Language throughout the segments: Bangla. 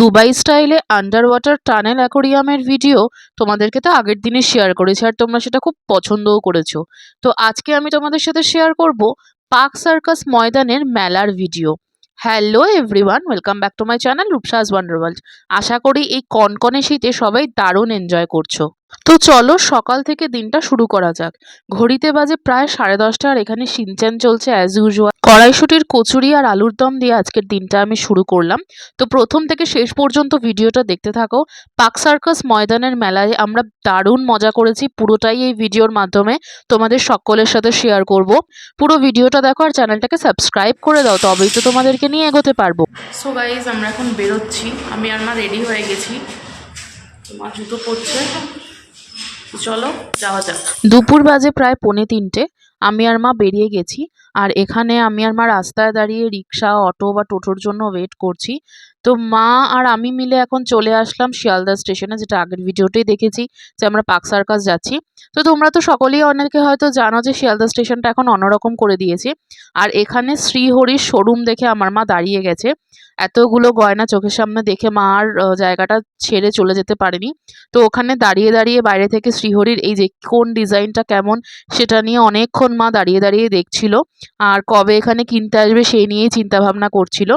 দুবাই স্টাইলে আন্ডার ওয়াটার টানেল অ্যাকোরিয়ামের ভিডিও তোমাদেরকে তো আগের দিনে শেয়ার করেছি আর তোমরা সেটা খুব পছন্দও করেছ। তো আজকে আমি তোমাদের সাথে শেয়ার করব পার্ক সার্কাস ময়দানের মেলার video hello everyone welcome back to my channel Rupsa's wonder world আশা করি এই কনকনে শীতে সবাই দারুণ এনজয় করছ। তো চলো সকাল থেকে দিনটা শুরু করা যাক। ঘড়িতে বাজে প্রায় সাড়ে দশটা আর এখানে সিনচ্যান চলছে অ্যাজ ইউজুয়াল কড়াইশুটির কচুরি আর আলুর দম দিয়ে আজকের দিনটা আমি শুরু করলাম। তো প্রথম থেকে শেষ পর্যন্ত ভিডিওটা দেখতে থাকো। পাক সার্কাস ময়দানের মেলায় আমরা দারুণ মজা করেছি। পুরোটাই এই ভিডিওর মাধ্যমে তোমাদের সকলের সাথে শেয়ার করব। পুরো ভিডিওটা দেখো আর চ্যানেলটাকে সাবস্ক্রাইব করে দাও, তবেই তো তোমাদেরকে নিয়ে এগোতে পারব। সো গাইজ আমরা এখন বেরোচ্ছি। আমি আর মা রেডি হয়ে গেছি। মা জুতো পরছে। তো চলো যাওয়া যাক। দুপুর বাজে প্রায় পৌনে তিনটে। আমি আর মা বেরিয়ে গেছি। আর এখানে আমি আর মা রাস্তায় দাঁড়িয়ে রিক্সা, অটো বা টোটোর জন্য ওয়েট করছি। তো মা আর আমি মিলে এখন চলে আসলাম শিয়ালদা স্টেশনে, যেটা আগের ভিডিওতেই দেখেছি যে আমরা পাক সার্কাস যাচ্ছি। তো তোমরা তো সকলেই অনেকে হয়তো জানো যে শিয়ালদা স্টেশনটা এখন অন্যরকম করে দিয়েছে। আর এখানে শ্রীহরির শোরুম দেখে আমার মা দাঁড়িয়ে গেছে। এতগুলো গয়না চোখের সামনে দেখে মা আর জায়গাটা ছেড়ে চলে যেতে পারেনি। তো ওখানে দাঁড়িয়ে দাঁড়িয়ে বাইরে থেকে শ্রীহরির এই যে কোন ডিজাইনটা কেমন, সেটা নিয়ে অনেকক্ষণ মা দাঁড়িয়ে দাঁড়িয়ে দেখছিল আর কবে এখানে কিনতে আসবে সেই নিয়েই চিন্তা ভাবনা করছিল।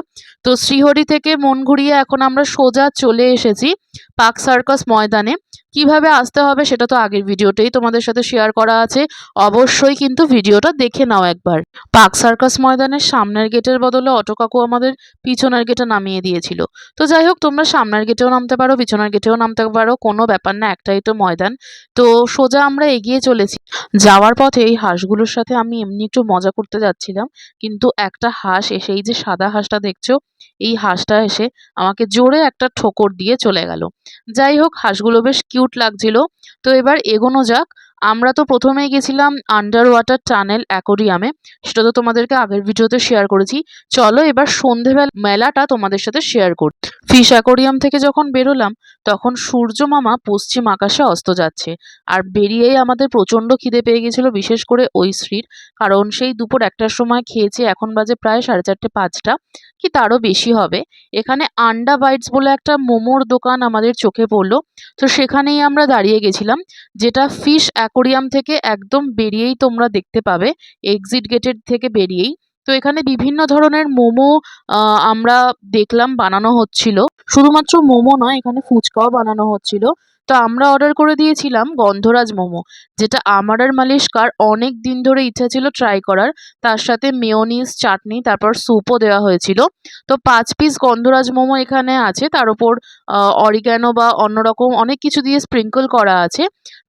তো শ্রীহরি থেকে মন ঘুরিয়ে এখন আমরা সোজা চলে এসেছি পাক সার্কাস ময়দানে। কীভাবে আসতে হবে সেটা তো আগের ভিডিওতেই তোমাদের সাথে শেয়ার করা আছে। অবশ্যই কিন্তু ভিডিওটা দেখে নাও একবার। পাক সার্কাস ময়দানের সামনের গেটের বদলে অটো কাকু আমাদের পিছনের গেটে নামিয়ে দিয়েছিল। তো যাই হোক, তোমরা সামনের গেটেও নামতে পারো, পিছনের গেটেও নামতে পারো, কোনো ব্যাপার না, একটাই তো ময়দান। তো সোজা আমরা এগিয়ে চলেছি। যাওয়ার পথে এই হাঁসগুলোর সাথে আমি এমনি একটু মজা করতে যাচ্ছিলাম, কিন্তু একটা হাঁস এসে এই যে সাদা হাঁসটা দেখছ এই হাঁসটা এসে আমাকে জোরে একটা ঠোকর দিয়ে চলে গেল। যাই হোক, হাঁসগুলো বেশ কিউট লাগছিল। তো এবার এগোনো যাক। আমরা তো প্রথমেই গেছিলাম আন্ডার ওয়াটার টানেল অ্যাকোরিয়ামে সেটা তো তোমাদেরকে আগের ভিডিওতে শেয়ার করেছি। চলো এবার সন্ধেবেলা মেলাটা তোমাদের সাথে শেয়ার করি। ফিশ অ্যাকোরিয়াম থেকে যখন বেরোলাম, তখন সূর্য মামা পশ্চিম আকাশে অস্ত যাচ্ছে। আর বেরিয়েই আমাদের প্রচণ্ড খিদে পেয়ে গেছিল, বিশেষ করে ওই স্ত্রীর কারণ সেই দুপুর একটার সময় খেয়েছে, এখন বাজে প্রায় সাড়ে চারটে পাঁচটা। কি তারও বেশি হবে? এখানে আন্ডা বাইটস বলে একটা মোমোর দোকান আমাদের চোখে পড়ল। তো সেখানেই আমরা দাঁড়িয়ে গেছিলাম, যেটা ফিশ অ্যাকোরিয়াম থেকে একদম বেরিয়েই তোমরা দেখতে পাবে এক্সিট গেটের থেকে বেরিয়েই। তো এখানে বিভিন্ন ধরনের মোমো আমরা দেখলাম বানানো হচ্ছিল। শুধুমাত্র মোমো নয়, এখানে ফুচকাও বানানো হচ্ছিল। তো আমরা অর্ডার করে দিয়েছিলাম গন্ধরাজ মোমো, যেটা আমার আর মালিশকার অনেক দিন ধরে ইচ্ছা ছিল ট্রাই করার। তার সাথে মেয়োনিজ চাটনি তারপর স্যুপও দেওয়া হয়েছিল। তো পাঁচ পিস গন্ধরাজ মোমো এখানে আছে। তার উপর অরিগ্যানো বা অন্যরকম অনেক কিছু দিয়ে স্প্রিঙ্কল করা আছে।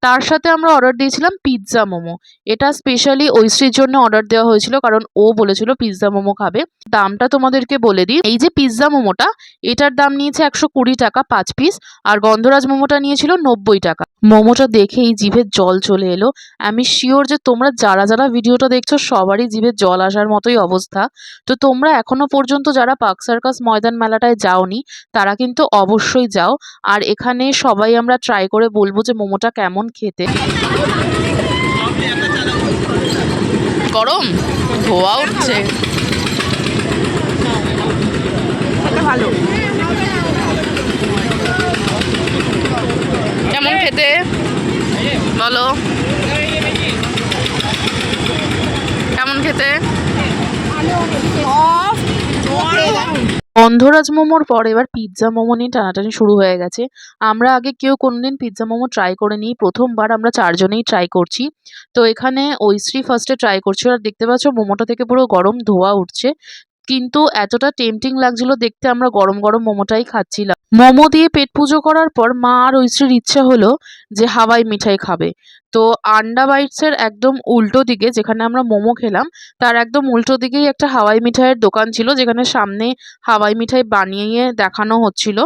তার সাথে আমরা অর্ডার দিয়েছিলাম পিৎজা মোমো। এটা স্পেশালি ঐশ্রীর জন্য অর্ডার দেওয়া হয়েছিল, কারণ ও বলেছিল পিৎজা মোমো খাবে। দামটা তোমাদেরকে বলে দিই। এই যে পিৎজা মোমোটা, এটার দাম নিয়েছে একশো কুড়ি টাকা পাঁচ পিস আর গন্ধরাজ মোমোটা নিয়েছিল নব্বই টাকা। মোমোটা দেখেই জিভের জল চলে এলো। আমি শিওর যে তোমরা যারা যারা ভিডিওটা দেখছ, সবারই জিভের জল আসার মতোই অবস্থা। তো তোমরা এখনও পর্যন্ত যারা পার্ক সার্কাস ময়দান মেলাটায় যাওনি, তারা কিন্তু অবশ্যই যাও। আর এখানে সবাই আমরা ট্রাই করে বলব যে মোমোটা কেমন খেতে। গরম? ধোয়া উঠছে। ভালো। কেমন খেতে। বলো। কেমন খেতে? গন্ধরাজ মোমোর পর এবার পিৎজা মোমো নিয়ে টানাটানি শুরু হয়ে গেছে। আমরা আগে কেউ কোনোদিন পিৎজা মোমো ট্রাই করিনি প্রথমবার আমরা চারজনেই ট্রাই করছি। তো এখানে ঐশ্রী ফার্স্টে ট্রাই করছিল আর দেখতে পাচ্ছ, মোমোটা থেকে পুরো গরম ধোয়া উঠছে। কিন্তু এতটা টেম্পটিং লাগছিল দেখতে। আমরা গরম গরম মোমোটাই খাচ্ছিলাম। মোমো দিয়ে পেট পুজো করার পর মা আর ঐশ্রীর ইচ্ছা হলো যে হাওয়াই মিঠাই খাবে। তো আন্ডা বাইটসের একদম উল্টো দিকে যেখানে আমরা মোমো খেলাম, তার একদম উল্টো দিকেই একটা হাওয়াই মিঠাইয়ের দোকান ছিল, যেখানে সামনে হাওয়াই মিঠাই বানিয়ে দেখানো হচ্ছিল।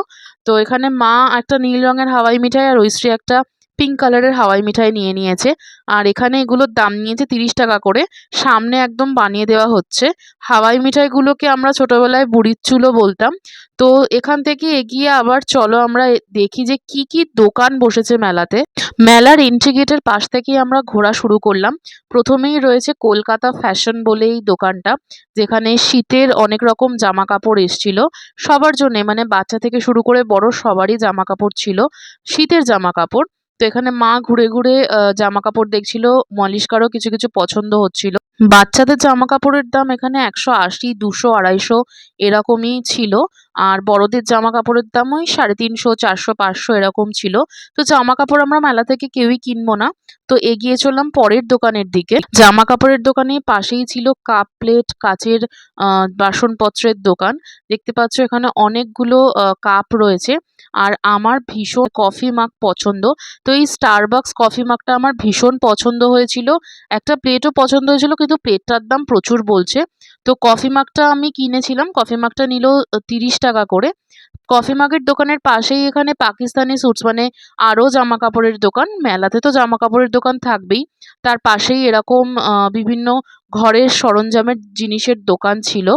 তো এখানে মা একটা নীল রঙের হাওয়াই মিঠাই আর ঐশ্রী একটা পিঙ্ক কালারের হাওয়াই মিঠাই নিয়ে নিয়েছে। আর এখানে এগুলোর দাম নিয়েছে তিরিশ টাকা করে। সামনে একদম বানিয়ে দেওয়া হচ্ছে। হাওয়াই মিঠাইগুলোকে আমরা ছোটবেলায় বুড়ির চুলো বলতাম। তো এখান থেকে এগিয়ে আবার চলো আমরা দেখি যে কি কি দোকান বসেছে মেলাতে। মেলার এন্ট্রি গেটের পাশ থেকেই আমরা ঘোরা শুরু করলাম। প্রথমেই রয়েছে কলকাতা ফ্যাশন বলে এই দোকানটা, যেখানে শীতের অনেক রকম জামা কাপড় এসছিল। সবার জন্যে মানে বাচ্চা থেকে শুরু করে বড় সবারই জামা কাপড় ছিল। শীতের জামা কাপড় তো এখানে মা ঘুরে ঘুরে আহ, জামা কাপড় দেখছিল মলিস্কারও কিছু কিছু পছন্দ হচ্ছিল। বাচ্চাদের জামা কাপড়ের দাম এখানে একশো আশি দুশো আড়াইশো এরকমই ছিল। আর বড়দের জামা কাপড়ের দাম ওই সাড়ে তিনশো, চারশো, পাঁচশো এরকম ছিল। তো জামা কাপড় আমরা মেলা থেকে কেউই কিনবো না। তো এগিয়ে চললাম পরের দোকানের দিকে। জামা কাপড়ের দোকানে পাশেই ছিল কাপ প্লেট, কাচের বাসনপত্রের দোকান। দেখতে পাচ্ছ এখানে অনেকগুলো কাপ রয়েছে। আর আমার ভীষণ কফি মাগ পছন্দ। তো এই স্টারবাকস কফি মাগটা আমার ভীষণ পছন্দ হয়েছিল। একটা প্লেটও পছন্দ হয়েছিল, কিন্তু প্লেটটার দাম প্রচুর বলছে। তো কফি মাগটা আমি কিনেছিলাম। কফি মাগটা নিল তিরিশ টাকা করে। কফি মাগের দোকানের পাশেই এখানে পাকিস্তানি স্যুটস মানে আরও জামা কাপড়ের দোকান, মেলাতে তো জামা কাপড়ের দোকান থাকবেই। তার পাশেই এরকম বিভিন্ন ঘরের সরঞ্জামের জিনিসের দোকান ছিল।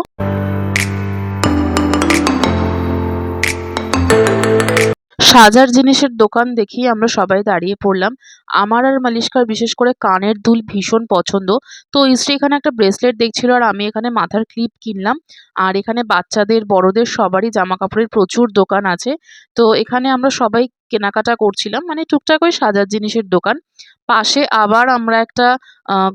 সাজার জিনিসের দোকান দেখেই আমরা সবাই দাঁড়িয়ে পড়লাম। আমার আর মালিশকার বিশেষ করে কানের দুল ভীষণ পছন্দ। তো ইস্ত্রি এখানে একটা ব্রেসলেট দেখছিল আর আমি এখানে মাথার ক্লিপ কিনলাম। আর এখানে বাচ্চাদের, বড়দের সবারই জামা কাপড়ের প্রচুর দোকান আছে। তো এখানে আমরা সবাই কেনাকাটা করছিলাম। মানে টুকটাক ওই সাজার জিনিসের দোকান। পাশে আবার আমরা একটা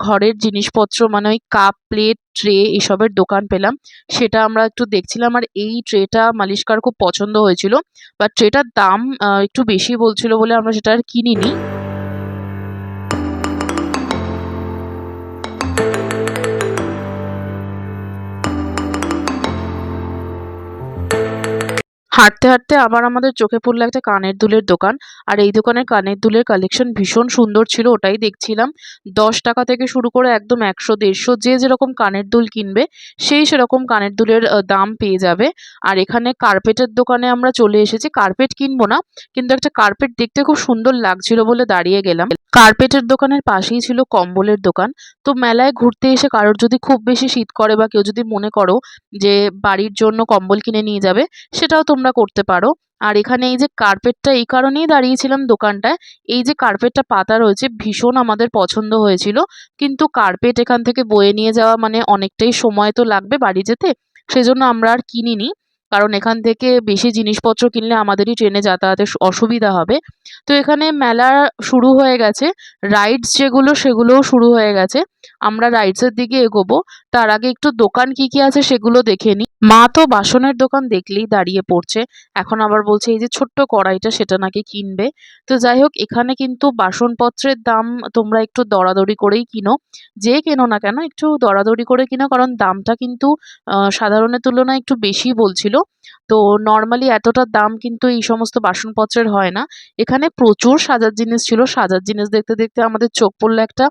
ঘরের জিনিসপত্র মানে ওই কাপ, প্লেট, ট্রে এসবের দোকান পেলাম। সেটা আমরা একটু দেখছিলাম আর এই ট্রেটা মালিশকার খুব পছন্দ হয়েছিল। বাট ট্রেটার দাম একটু বেশি বলছিল বলে আমরা সেটা আর কিনিনি। হাঁটতে হাঁটতে আবার আমাদের চোখে পড়ল একটা কানের দুলের দোকান। আর এই দোকানের কানের দুলের কালেকশন ভীষণ সুন্দর ছিল, ওটাই দেখছিলাম। দশ টাকা থেকে শুরু করে একদম একশো, দেড়শো যে যেরকম কানের দুল কিনবে, সেই সেরকম কানের দুলের দাম পেয়ে যাবে। আর এখানে কার্পেটের দোকানে আমরা চলে এসেছি। কার্পেট কিনবো না, কিন্তু একটা কার্পেট দেখতে খুব সুন্দর লাগছিল বলে দাঁড়িয়ে গেলাম। কার্পেটের দোকানের পাশেই ছিল কম্বলের দোকান। তো মেলায় ঘুরতে এসে কারোর যদি খুব বেশি শীত করে বা কেউ যদি মনে করো যে বাড়ির জন্য কম্বল কিনে নিয়ে যাবে, সেটাও তোমরা করতে পারো। আর এখানে এই যে কার্পেটটা এই কারণেই দাঁড়িয়েছিলাম দোকানটায়। এই যে কার্পেটটা পাতা রয়েছে, ভীষণ আমাদের পছন্দ হয়েছিল। কিন্তু কার্পেট এখান থেকে বয়ে নিয়ে যাওয়া মানে অনেকটাই সময় তো লাগবে বাড়ি যেতে। সেজন্য আমরা আর কিনিনি। কারণ এখান থেকে বেশি জিনিসপত্র কিনলে আমাদেরই ট্রেনে যাতায়াতের অসুবিধা হবে। তো এখানে মেলা শুরু হয়ে গেছে। রাইডস যেগুলো, সেগুলোও শুরু হয়ে গেছে। আমরা রাইডসের দিকে এগোবো। তার আগে একটু দোকান কি কি আছে সেগুলো দেখে নিই। মা তো বাসনের দোকান দেখলেই দাঁড়িয়ে পড়ছে। এখন আবার বলছে, এই যে ছোট্ট কড়াইটা, সেটা নাকি কিনবে? তো যাই হোক, এখানে কিন্তু বাসনপত্রের দাম তোমরা একটু দরাদরি করেই কিনো। যে কেনো না কেন, একটু দরাদরি করে কিনো। কারণ দামটা কিন্তু সাধারণের তুলনায় একটু বেশি বলছিল। তো নর্মালি এতটা দাম কিন্তু এই সমস্ত বাসনপত্রের হয় না। এখানে প্রচুর সাজার জিনিস ছিল। সাজার জিনিস দেখতে দেখতে আমাদের চোখ পড়ল একটা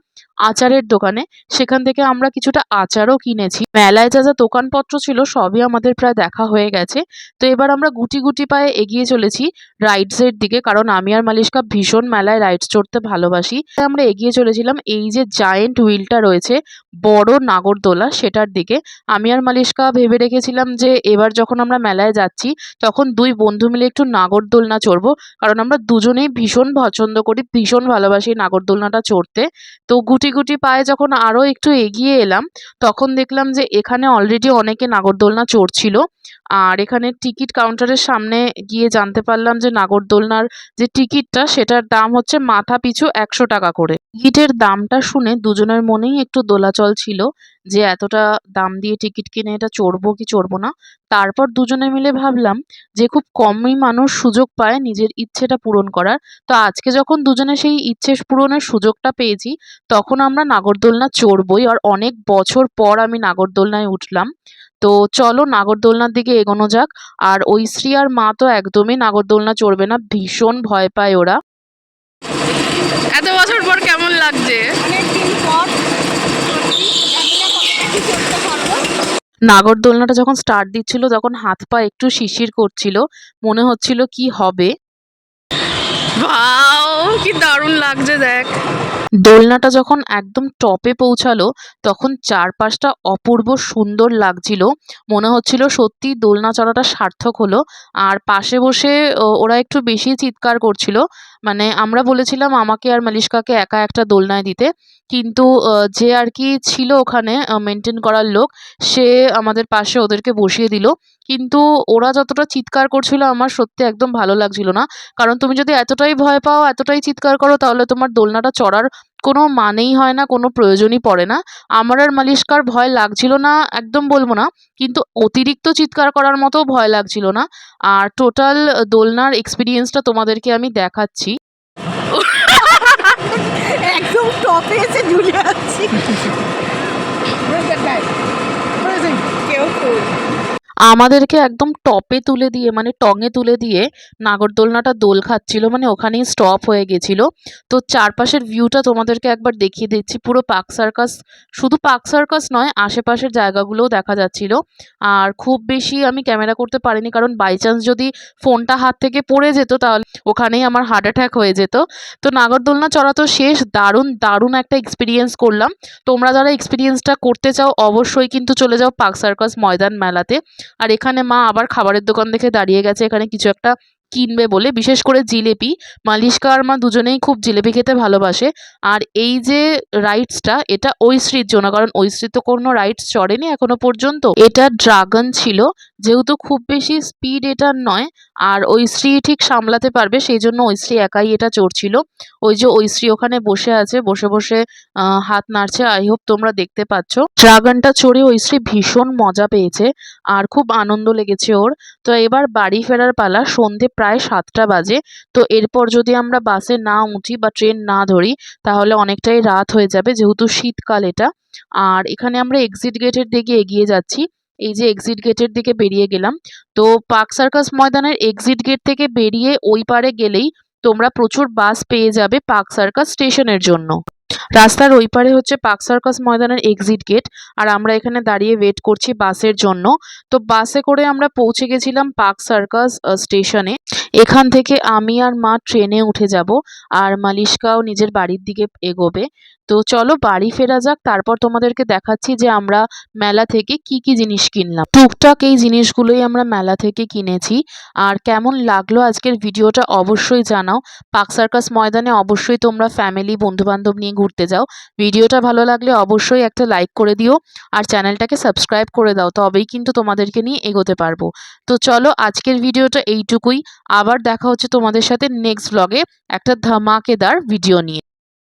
আচারের দোকানে। সেখান থেকে আমরা কিছুটা আচারও কিনেছি। মেলায় যা যা দোকানপত্র ছিল সবই আমাদের প্রায় দেখা হয়ে গেছে। তো এবার আমরা গুটি গুটি পায়ে এগিয়ে চলেছি রাইডসের দিকে, কারণ আমি আর মালিশকা ভীষণ মেলায় রাইডস চড়তে ভালোবাসি। আমরা এগিয়ে চলেছিলাম। এই যে জায়েন্ট হুইলটা রয়েছে বড় নাগরদোলা সেটার দিকে। আমি আর মালিশকা ভেবে রেখেছিলাম যে এবার যখন আমরা মেলায় যাচ্ছি, তখন দুই বন্ধু মিলে একটু নাগরদোলনা চড়বো। কারণ আমরা দুজনেই ভীষণ পছন্দ করি, ভীষণ ভালোবাসি নাগরদোলনাটা চড়তে। তো গুটি গুটি পায়ে যখন আরও একটু এগিয়ে এলাম, তখন দেখলাম যে এখানে অলরেডি অনেকে নাগরদোলনা চড়ছিল। আর এখানে টিকিট কাউন্টারের সামনে গিয়ে জানতে পারলাম যে নাগরদোলনার যে টিকিটটা, সেটার দাম হচ্ছে মাথা পিছু একশো টাকা করে। টিকিটের দামটা শুনে দুজনের মনেই একটু দোলাচল ছিল যে এতটা দাম দিয়ে টিকিট কিনে এটা চড়বো কি চড়বো না। তারপর দুজনে মিলে ভাবলাম যে খুব কমই মানুষ সুযোগ পায় নিজের ইচ্ছেটা পূরণ করার। তো আজকে যখন দুজনে সেই ইচ্ছে পূরণের সুযোগটা পেয়েছি, তখন আমরা নাগরদোলনা চড়বই আর অনেক বছর পর আমি নাগরদোলনায় উঠলাম। তো চলো নাগরদোলনার দিকে এগোনো যাক। আর ওই শ্রী আর মা তো একদমই নাগরদোলনা চড়বে না, ভীষণ ভয় পায় ওরা। এত বছর পর কেমন লাগছে অনেকদিন পর সত্যি জানি না কতটা করতে পারব নাগরদোলনাটা যখন স্টার্ট দিচ্ছিল, তখন হাত পা একটু শিশির করছিল। মনে হচ্ছিল কি হবে। কি দারুণ লাগছে, দেখ। দোলনাটা যখন একদম টপে পৌঁছালো, তখন চারপাশটা অপূর্ব সুন্দর লাগছিল। মনে হচ্ছিল সত্যি দোলনা চড়াটা সার্থক হলো। আর পাশে বসে ওরা একটু বেশি চিৎকার করছিল। মানে আমরা বলেছিলাম আমাকে আর মালিশকাকে একা একটা দোলনায় দিতে। কিন্তু যে আর কি ছিল ওখানে মেনটেন করার লোক, সে আমাদের পাশে ওদেরকে বসিয়ে দিল। কিন্তু ওরা যতটা চিৎকার করছিল আমার সত্যি একদম ভালো লাগছিল না। কারণ তুমি যদি এতটাই ভয় পাও, এতটাই চিৎকার করো, তাহলে তোমার দোলনাটা চড়ার কোনো মানেই হয় না কোনো প্রয়োজনই পড়ে না। আমার আর মালিশকার ভয় লাগছিল না একদম বলব না। কিন্তু অতিরিক্ত চিৎকার করার মতো ভয় লাগছিল না। আর টোটাল দোলনার এক্সপিরিয়েন্সটা তোমাদেরকে আমি দেখাচ্ছি। একদম টপে এসে ঝুলে আছি। কেউ আমাদেরকে একদম টপে তুলে দিয়ে মানে টঙে তুলে দিয়ে নাগরদোলনাটা দোল খাচ্ছিল মানে ওখানেই স্টপ হয়ে গেছিল। তো চারপাশের ভিউটা তোমাদেরকে একবার দেখিয়ে দিচ্ছি, পুরো পার্ক সার্কাস শুধু পার্ক সার্কাস নয়, আশেপাশের জায়গাগুলোও দেখা যাচ্ছিল। আর খুব বেশি আমি ক্যামেরা করতে পারিনি, কারণ বাই চান্স যদি ফোনটা হাত থেকে পড়ে যেত, তাহলে ওখানেই আমার হার্ট অ্যাটাক হয়ে যেত। তো নাগরদোলনা চড়া তো শেষ, দারুণ দারুণ একটা এক্সপিরিয়েন্স করলাম। তোমরা যারা এক্সপিরিয়েন্সটা করতে চাও, অবশ্যই কিন্তু চলে যাও পার্ক সার্কাস ময়দান মেলাতে। আর এখানে মা আবার খাবারের দোকান দেখে দাঁড়িয়ে গেছে। এখানে কিছু একটা কিনবে বলে, বিশেষ করে জিলেপি মালিশকা আর মা দুজনেই খুব জিলেপি খেতে ভালোবাসে। আর এই যে রাইডসটা এটা ঐশ্রীর জন্য, কারণ ঐশ্রী তো কোনো রাইডস চড়েনি এখনও পর্যন্ত। এটা ড্রাগন ছিল, যেহেতু খুব বেশি স্পিড এটার নয়, আর ঐশ্রী ঠিক সামলাতে পারবে, সেই জন্য ঐশ্রী একাই এটা চড়ছিল। ওই যে ঐশ্রী ওখানে বসে আছে, বসে বসে হাত নাড়ছে। আই হোপ তোমরা দেখতে পাচ্ছ। ড্রাগনটা চড়ে ঐশ্রী ভীষণ মজা পেয়েছে, আর খুব আনন্দ লেগেছে ওর। তো এবার বাড়ি ফেরার পালা, সন্ধে প্রায় সাতটা বাজে। তো এরপর যদি আমরা বাসে না উঠি বা ট্রেন না ধরি, তাহলে অনেকটাই রাত হয়ে যাবে, যেহেতু শীতকাল এটা। আর এখানে আমরা এক্সিট গেটের দিকে এগিয়ে যাচ্ছি। এই যে এক্সিট গেটের দিকে বেরিয়ে গেলাম। তো পার্ক সার্কাস ময়দানের এক্সিট গেট থেকে বেরিয়ে ওই পারে গেলেই তোমরা প্রচুর বাস পেয়ে যাবে পার্ক সার্কাস স্টেশনের জন্য। রাস্তার ওই পারে হচ্ছে পার্ক সার্কাস ময়দানের এক্সিট গেট আর আমরা এখানে দাঁড়িয়ে ওয়েট করছি বাসের জন্য। তো বাসে করে আমরা পৌঁছে গেছিলাম পার্ক সার্কাস স্টেশনে এখান থেকে আমি আর মা ট্রেনে উঠে যাব আর মালিশকাও নিজের বাড়ির দিকে এগোবে। তো চলো বাড়ি ফেরা যাক, তারপর তোমাদেরকে দেখাচ্ছি যে আমরা মেলা থেকে কি কি জিনিস কিনলাম। টুকটাক এই জিনিসগুলোই আমরা মেলা থেকে কিনেছি। আর কেমন লাগল আজকের ভিডিওটা অবশ্যই জানাও। পাক সার্কাস ময়দানে অবশ্যই তোমরা ফ্যামিলি, বন্ধুবান্ধব নিয়ে ঘুরতে যাও। ভিডিওটা ভালো লাগলে অবশ্যই একটা লাইক করে দিও আর চ্যানেলটাকে সাবস্ক্রাইব করে দাও, তবেই কিন্তু তোমাদেরকে নিয়ে এগোতে পারব। তো চলো আজকের ভিডিওটা এইটুকুই। আবার দেখা হচ্ছে তোমাদের সাথে নেক্সট ব্লগে একটা ধামাকেদার ভিডিও নিয়ে।